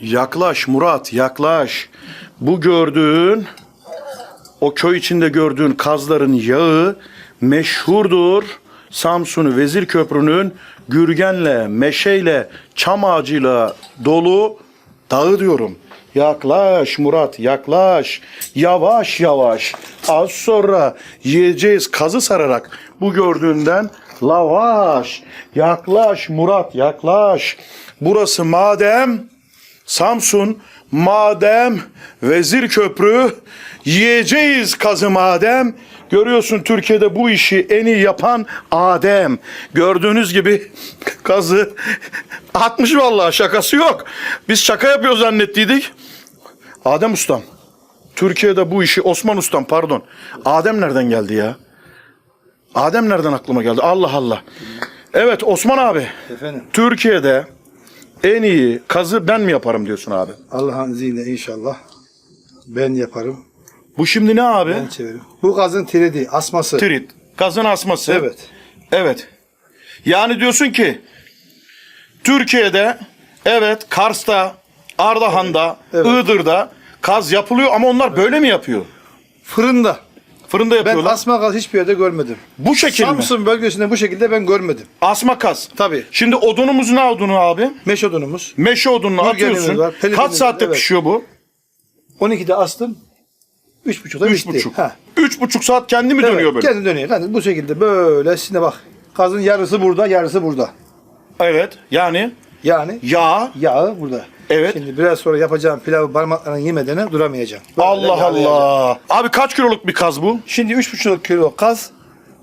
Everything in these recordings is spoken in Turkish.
Yaklaş Murat yaklaş. Bu gördüğün o köy içinde gördüğün kazların yağı meşhurdur. Samsun Vezir Köprü'nün gürgenle, meşeyle, çam ağacıyla dolu dağı diyorum. Yaklaş Murat yaklaş. Yavaş yavaş. Az sonra yiyeceğiz kazı sararak. Bu gördüğünden lavaş. Yaklaş Murat yaklaş. Burası madem Samsun madem Vezir Köprü yiyeceğiz kazı madem. Görüyorsun Türkiye'de bu işi en iyi yapan Adem. Gördüğünüz gibi kazı atmış vallahi şakası yok. Biz şaka yapıyoruz zannettiydik. Adem ustam. Türkiye'de bu işi Osman ustam pardon. Adem nereden geldi ya? Adem nereden aklıma geldi? Allah Allah. Evet Osman abi. Efendim Türkiye'de en iyi kazı ben mi yaparım diyorsun abi? Allah'ın izniyle inşallah ben yaparım. Bu şimdi ne abi? Ben çeviririm. Bu gazın tiridi, asması. Trit. Kazın asması. Evet. Evet. Yani diyorsun ki Türkiye'de evet Kars'ta, Ardahan'da, Evet. Iğdır'da kaz yapılıyor ama onlar böyle mi yapıyor? Fırında. Fırında Ben yapıyorlar. asma gaz hiçbir yerde görmedim. bu şekil mi? Samsun bölgesinde bu şekilde ben görmedim. Asma kaz. Tabii. Şimdi odunumuz ne odunu abi? Meş odunumuz. Meşe odununu Gürgenimiz atıyorsun. var, Kaç var, saatte evet. pişiyor bu? 12'de astım. 3.30'da Üç bitti. buçuk. Ha. Üç buçuk saat kendi mi dönüyor böyle? Kendi dönüyor. Yani bu şekilde böyle şimdi bak. Gazın yarısı burada, yarısı burada. Evet. Yani Yani yağ. yağı burada. Evet. Şimdi biraz sonra yapacağım pilavı parmaklarına yemeden duramayacağım. Böyle Allah. Allah. Abi kaç kiloluk bir kaz bu? Şimdi 3,5 kilo kaz,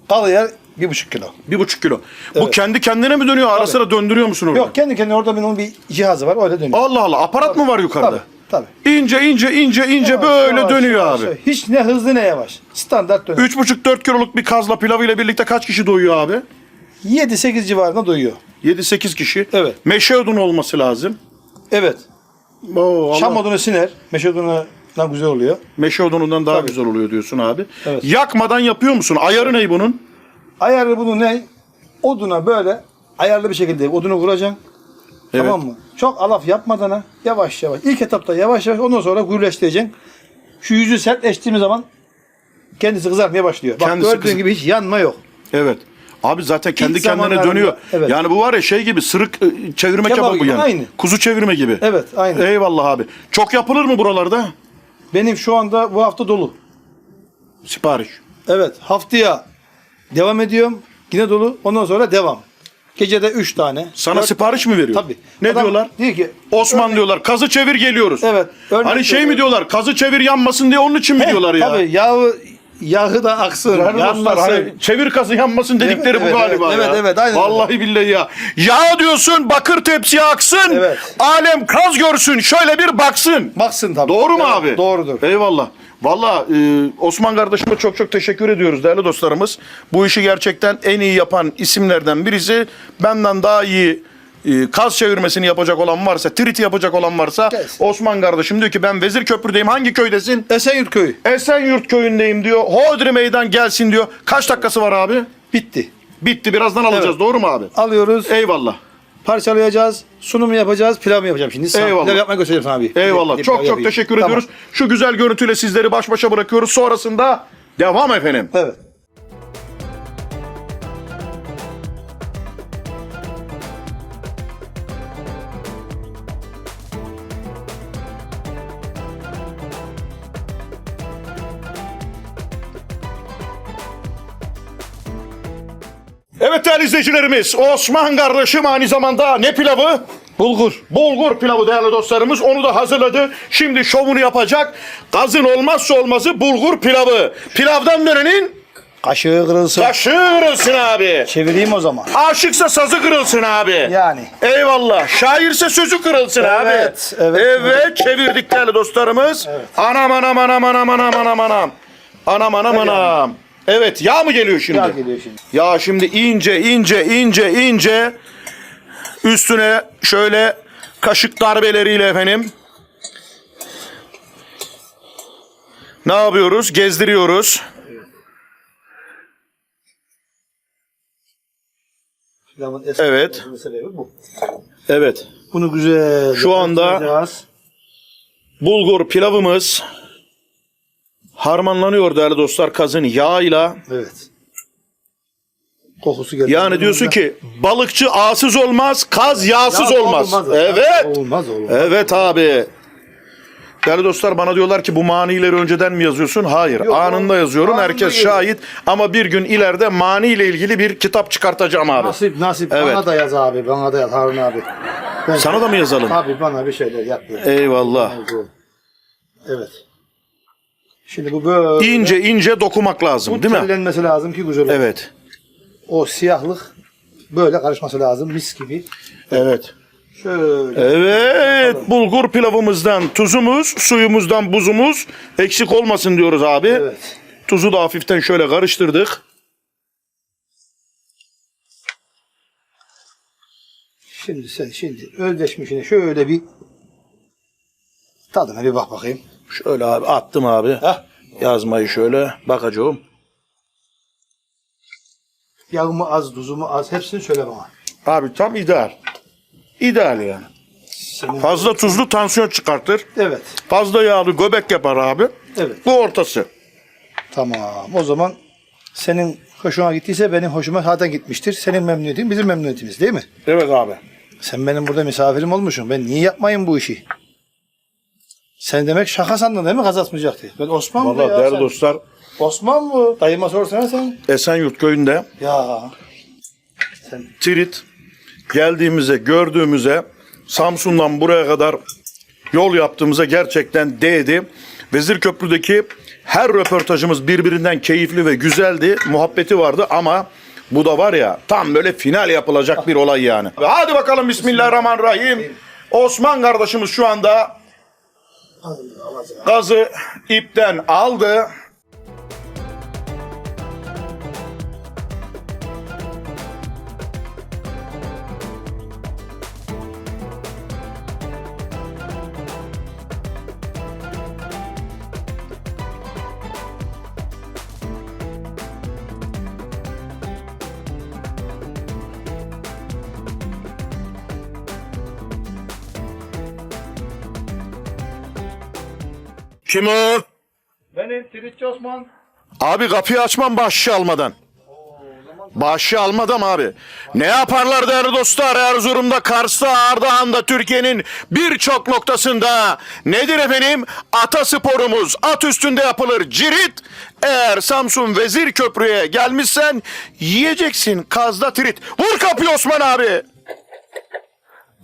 kalı yer 1,5 kilo. Bir buçuk kilo. Bu Evet. kendi kendine mi dönüyor? Ara Tabii. sıra döndürüyor musun orada? Yok kendi kendine orada benim bir cihazı var öyle dönüyor. Allah Allah. Aparat mı var yukarıda? Tabii tabii. İnce ince ince ince Yavaş, böyle yavaş, dönüyor yavaş, abi. yavaş. Hiç ne hızlı ne yavaş. Standart dönüyor. 3,5-4 kiloluk bir kazla pilavıyla birlikte kaç kişi doyuyor abi? 7-8 civarında doyuyor. 7-8 kişi. Evet. Meşe odunu olması lazım. Evet. Oo, Allah. Şam odunu siner. Meşe odunundan güzel oluyor. Meşe odunundan daha Tabii. güzel oluyor diyorsun abi. Evet. Yakmadan yapıyor musun? Ayarı ne bunun? Ayarı bunu ne? Oduna böyle ayarlı bir şekilde odunu vuracaksın. Evet. Tamam mı? Çok alaf yapmadan ha. Yavaş yavaş. İlk etapta yavaş yavaş ondan sonra gürleştireceksin. Şu yüzü sertleştiğimiz zaman kendisi kızarmaya başlıyor. Bak Kendisi gördüğün kızar- gibi hiç yanma yok. Evet. Abi zaten kendi İlk kendine zamanlarında- dönüyor. evet. Yani bu var ya şey gibi sırık e, çevirme Kebap kebabı gibi, yani. aynı. Kuzu çevirme gibi. Evet aynı. Eyvallah abi. Çok yapılır mı buralarda? Benim şu anda bu hafta dolu. Sipariş. Evet haftaya devam ediyorum. Yine dolu. Ondan sonra devam. Gecede 3 tane. Sana Dört- sipariş mi veriyor? Tabii. Ne Adam diyorlar? Diyor ki Osman örnek- diyorlar. Kazı çevir geliyoruz. Evet, örnek Hani şey mi veriyorum. diyorlar? Kazı çevir yanmasın diye onun için mi diyorlar ya? Tabii yağı, yağı da aksın. Dostlar, yanmasın. hani çevir kazı yanmasın dedikleri Evet, bu evet, galiba evet, ya. evet, aynen Vallahi billahi ya. Yağ diyorsun bakır tepsiye aksın. Evet. Alem kaz görsün şöyle bir baksın. Baksın tabii. Doğru mu Evet, abi? Doğrudur. Eyvallah. Valla e, Osman kardeşime çok çok teşekkür ediyoruz değerli dostlarımız. Bu işi gerçekten en iyi yapan isimlerden birisi. Benden daha iyi e, kaz çevirmesini yapacak olan varsa, trit yapacak olan varsa Kes. Osman kardeşim diyor ki ben Vezir Köprü'deyim. Hangi köydesin? Esenyurt köyü. Esenyurt köyündeyim diyor. Hodri meydan gelsin diyor. Kaç dakikası var abi? Bitti. Bitti. Birazdan alacağız. Evet. Doğru mu abi? Alıyoruz. Eyvallah. Parçalayacağız. Sunumu yapacağız. Pilav mı yapacağım şimdi? Sana Eyvallah. Pilav yapmayı göstereyim sana abi. Eyvallah. Bir- Çok çok yapayım. teşekkür Tamam. ediyoruz. Şu güzel görüntüyle sizleri baş başa bırakıyoruz. Sonrasında devam efendim. Evet. Evet değerli izleyicilerimiz Osman kardeşim aynı zamanda ne pilavı? Bulgur. Bulgur pilavı değerli dostlarımız onu da hazırladı. Şimdi şovunu yapacak. Gazın olmazsa olmazı bulgur pilavı. Pilavdan dönenin Kaşığı kırılsın. taşı kırılsın abi. Çevireyim o zaman. Aşıksa sazı kırılsın abi. Yani. Eyvallah. Şairse sözü kırılsın abi. Evet, evet. Evet çevirdik değerli dostlarımız. Anam anam anam anam anam anam anam. Anam anam Hadi anam. Evet yağ mı geliyor şimdi? Yağ geliyor şimdi. Ya şimdi ince ince ince ince üstüne şöyle kaşık darbeleriyle efendim. Ne yapıyoruz? Gezdiriyoruz. Pilavın eski Evet. sebebi bu. Evet. Bunu güzel Şu anda-. Bulgur pilavımız harmanlanıyor değerli dostlar kazın yağıyla. Evet. Kokusu geliyor. Yani diyorsun ki balıkçı ağsız olmaz, kaz yağsız Ya, olmaz. olmaz. Evet. Olmaz olmaz. Evet abi. Değerli dostlar bana diyorlar ki bu manileri önceden mi yazıyorsun? Hayır. Yok, anında yazıyorum. anında Herkes geliyor. şahit. Ama bir gün ileride mani ile ilgili bir kitap çıkartacağım abi. Nasip nasip. Evet. Bana da yaz abi. Bana da yaz Harun abi. Ben- Sana da mı yazalım? Abi bana bir şeyler yap. ya. Eyvallah. Evet. Şimdi bu böyle. İnce ince dokumak lazım bu değil mi? tellenmesi lazım ki güzel olur. Evet. O siyahlık böyle karışması lazım mis gibi. Evet. Şöyle. Evet. Bulgur pilavımızdan tuzumuz, suyumuzdan buzumuz eksik olmasın diyoruz abi. Evet. Tuzu da hafiften şöyle karıştırdık. Şimdi sen şimdi özdeşmişine şöyle bir tadına bir bak bakayım. Şöyle abi attım abi. Heh. Yazmayı şöyle bakacağım. Yağımı az, tuzumu az hepsini söyle bana. Abi tam ideal. İdeal yani. Senin... Fazla tuzlu tansiyon çıkartır. Evet. Fazla yağlı göbek yapar abi. Evet. Bu ortası. Tamam. O zaman senin hoşuna gittiyse benim hoşuma zaten gitmiştir. Senin memnuniyetin bizim memnuniyetimiz değil mi? Evet abi. Sen benim burada misafirim olmuşsun. Ben niye yapmayayım bu işi? Sen demek şaka sandın değil mi kazatmayacaktı? Ben Osman mı ya? değerli sen? dostlar Osman mı? Dayıma sorsana sen. Esenyurt köyünde Ya. Sen Tirit geldiğimize, gördüğümüze Samsun'dan buraya kadar yol yaptığımıza gerçekten değdi. Vezir Köprü'deki her röportajımız birbirinden keyifli ve güzeldi. Muhabbeti vardı ama bu da var ya tam böyle final yapılacak bir olay yani. Hadi bakalım Bismillahirrahmanirrahim. Osman kardeşimiz şu anda gazı ipten aldı. Kim o? Benim Tiritçi Osman. Abi kapıyı açmam bahşişi almadan. Bahşişi almadan abi. Ne yaparlar değerli dostlar Erzurum'da, Kars'ta, Ardahan'da, Türkiye'nin birçok noktasında. Nedir efendim? Atasporumuz at üstünde yapılır cirit. Eğer Samsun Vezir Köprü'ye gelmişsen yiyeceksin kazda tirit. Vur kapıyı Osman abi.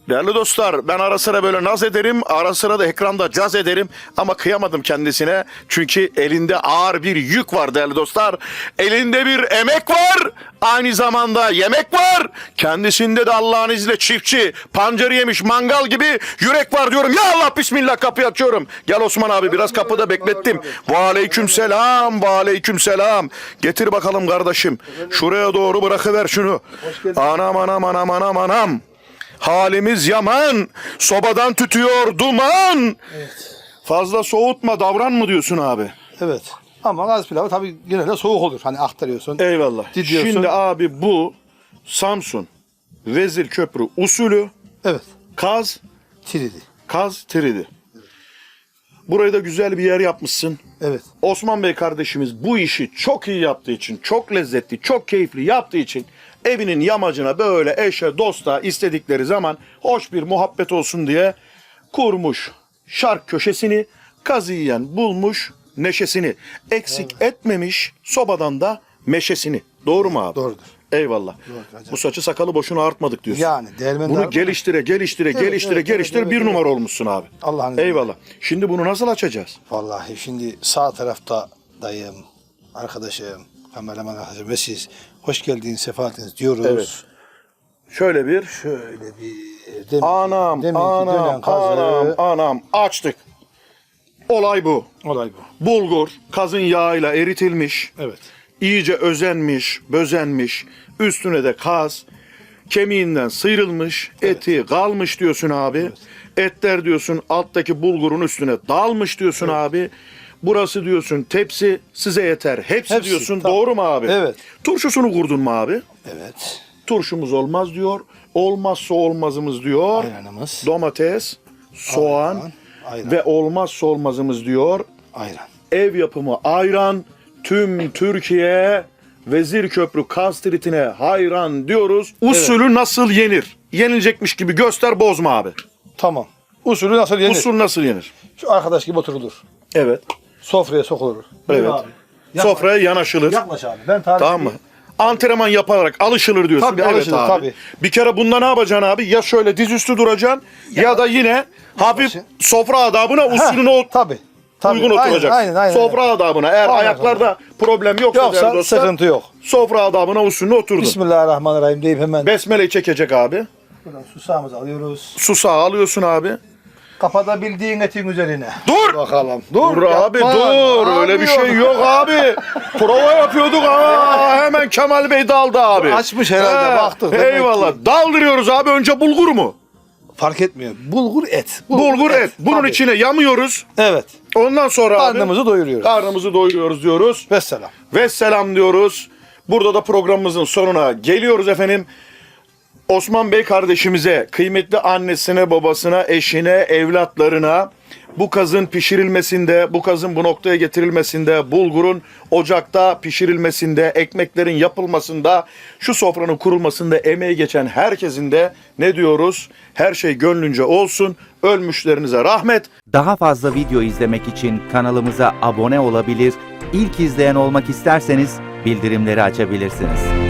Değerli dostlar ben ara sıra böyle naz ederim ara sıra da ekranda caz ederim ama kıyamadım kendisine çünkü elinde ağır bir yük var değerli dostlar. Elinde bir emek var aynı zamanda yemek var. Kendisinde de Allah'ın izniyle çiftçi pancarı yemiş mangal gibi yürek var diyorum. Ya Allah bismillah kapıyı açıyorum. Gel Osman abi biraz kapıda beklettim. Ve aleyküm selam ve aleyküm selam. Getir bakalım kardeşim. Şuraya doğru bırakıver şunu. Anam anam anam anam anam Halimiz yaman. Sobadan tütüyor duman. Fazla soğutma davran mı diyorsun abi? Evet. Ama gaz pilavı tabii genelde soğuk olur. Hani aktarıyorsun. Eyvallah. Didiyorsun. Şimdi abi bu Samsun Vezir Köprü usulü Evet. kaz Tiridi. kaz tridi. Burayı da güzel bir yer yapmışsın. Evet. Osman Bey kardeşimiz bu işi çok iyi yaptığı için, çok lezzetli, çok keyifli yaptığı için evinin yamacına böyle eşe, dosta istedikleri zaman hoş bir muhabbet olsun diye kurmuş şark köşesini, kazı yiyen bulmuş neşesini. Eksik etmemiş sobadan da meşesini. Doğru mu abi? Doğrudur. Eyvallah. hocam. Bu saçı sakalı boşuna artmadık diyorsun. Yani değirmen Bunu geliştire, geliştire, geliştire, evet, geliştire evet, bir evet, numara olmuşsun abi. Allah'ın. Eyvallah. Şimdi bunu nasıl açacağız? Vallahi şimdi sağ tarafta dayım, arkadaşım, kameraman arkadaşım ve siz hoş geldiniz, sefa ettiniz diyoruz. Evet. Şöyle bir Şöyle bir demin, Anam, deminki dönen anam, kazı. anam, anam açtık. Olay bu. Olay bu. Bulgur kazın yağıyla eritilmiş, Evet. iyice özenmiş, bözenmiş, üstüne de kaz, kemiğinden sıyrılmış, eti kalmış diyorsun abi. Etler diyorsun alttaki bulgurun üstüne dalmış diyorsun abi. Burası diyorsun tepsi size yeter. Hepsi, Hepsi, diyorsun tamam. doğru mu abi? Evet. Turşusunu kurdun mu abi? Evet. Turşumuz olmaz diyor. olmazsa olmazımız diyor. Ayranımız. Domates, soğan Ayran, ayran. ve olmazsa olmazımız diyor. Ayran. Ev yapımı ayran tüm Türkiye Vezir Köprü kastritine hayran diyoruz. Usulü nasıl yenir? Yenilecekmiş gibi göster bozma abi. Tamam. Usulü nasıl yenir? Usul nasıl yenir? Şu arkadaş gibi oturulur. Evet. Sofraya sokulur. Evet. Abi. Yaklaş. Sofraya yanaşılır. Yaklaş abi. Ben tarif Tamam mı? Antrenman yaparak alışılır diyorsun. Tabii, evet alışılır, abi. tabii. Bir kere bunda ne yapacaksın abi? Ya şöyle dizüstü duracaksın ya, da yine hafif sofra adabına usulüne o Tabii. Tabii. uygun Aynen, oturacaksın. Aynen aynen. Sofra adabına. Eğer Ondan ayaklarda problem yoksa, Yoksa değerli dostlar, sıkıntı yok. Sofra adabına usulüne oturdun. Bismillahirrahmanirrahim deyip hemen Besmele'yi çekecek abi. buradan susağımızı alıyoruz. Susağı alıyorsun abi. Kapatabildiğin etin üzerine. Dur! Bakalım. Dur abi yapma. dur. Öyle bir şey yok abi. Prova yapıyorduk. Aa, hemen Kemal Bey daldı abi. Açmış herhalde, baktık demek Eyvallah. ki. Daldırıyoruz abi. Önce bulgur mu? Fark etmiyor. Bulgur et. Bulgur et. Bunun Tabii. içine yamıyoruz. Evet. Ondan sonra abi Karnımızı doyuruyoruz. karnımızı doyuruyoruz diyoruz. Vesselam. Ve selam diyoruz. Burada da programımızın sonuna geliyoruz efendim. Osman Bey kardeşimize, kıymetli annesine, babasına, eşine, evlatlarına bu kazın pişirilmesinde, bu kazın bu noktaya getirilmesinde, bulgurun ocakta pişirilmesinde, ekmeklerin yapılmasında, şu sofranın kurulmasında emeği geçen herkesin de ne diyoruz? Her şey gönlünce olsun. Ölmüşlerinize rahmet, Daha fazla video izlemek için kanalımıza abone olabilir, ilk izleyen olmak isterseniz bildirimleri açabilirsiniz.